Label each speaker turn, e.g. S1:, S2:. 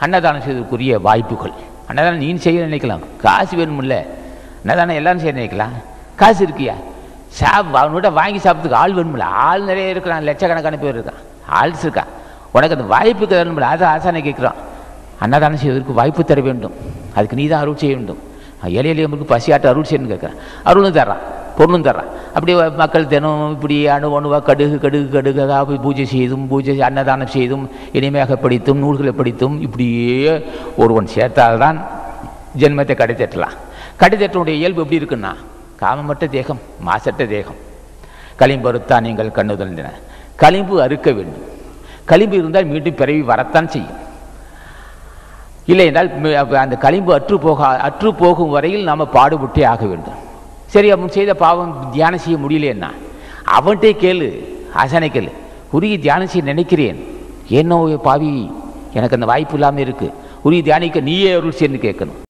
S1: அன்னதானம் செய்வதற்குரிய வாய்ப்புகள். அன்னதானம் நீ செய்ய நினைக்கலாம். காசு வேணுமில்ல அன்னதானம் எல்லாரும் செய்ய நினைக்கலாம். காசு இருக்கியா? சாப் அவனோட வாங்கி சாப்பிட்றதுக்கு ஆள் வேணுமில்ல ஆள் நிறைய இருக்கிறான். லட்சக்கணக்கான பேர் இருக்கான். ஆள்ஸ் இருக்கான். உனக்கு அந்த வாய்ப்புக்கு தரணுமில்ல அதை ஆசானை கேட்குறான். அன்னதானம் செய்வதற்கு வாய்ப்பு தர வேண்டும். அதுக்கு நீ தான் அருள் செய்ய வேண்டும். ஏழை எளியவங்களுக்கு பசியாட்டு அருள் செய்யணும்னு கேட்குறான். அருளும் தர்றான். பொருளும் தர்றான் அப்படி மக்கள் தினம் இப்படி அணு அணுவாக கடுகு கடுகு கடுகாக போய் பூஜை செய்தும் பூஜை அன்னதானம் செய்தும் இனிமையாக படித்தும் நூல்களை படித்தும் இப்படியே ஒருவன் சேர்த்தால்தான் ஜென்மத்தை கடைத்தட்டலாம் கடைத்தட்டனுடைய இயல்பு எப்படி இருக்குன்னா காமமற்ற தேகம் மாசற்ற தேகம். களிம்பருத்தா நீங்கள் கண்ணுதல் களிம்பு அறுக்க வேண்டும். களிம்பு இருந்தால் மீண்டும் பிறவி வரத்தான் செய்யும். இல்லை என்றால் அந்த களிம்பு அற்று போக அற்று போகும் வரையில் நாம் பாடுபட்டே ஆக வேண்டும். சரி அவன் செய்த பாவம் தியானம் செய்ய முடியலன்னா அவன்கிட்டே கேளு ஆசானே கேளு. உரிய தியானம் செய்ய நினைக்கிறேன். என்னோ பாவி எனக்கு அந்த வாய்ப்பு இல்லாமல் இருக்கு. உரிய தியானிக்க நீயே அருள் சேர்ந்து கேட்கணும்.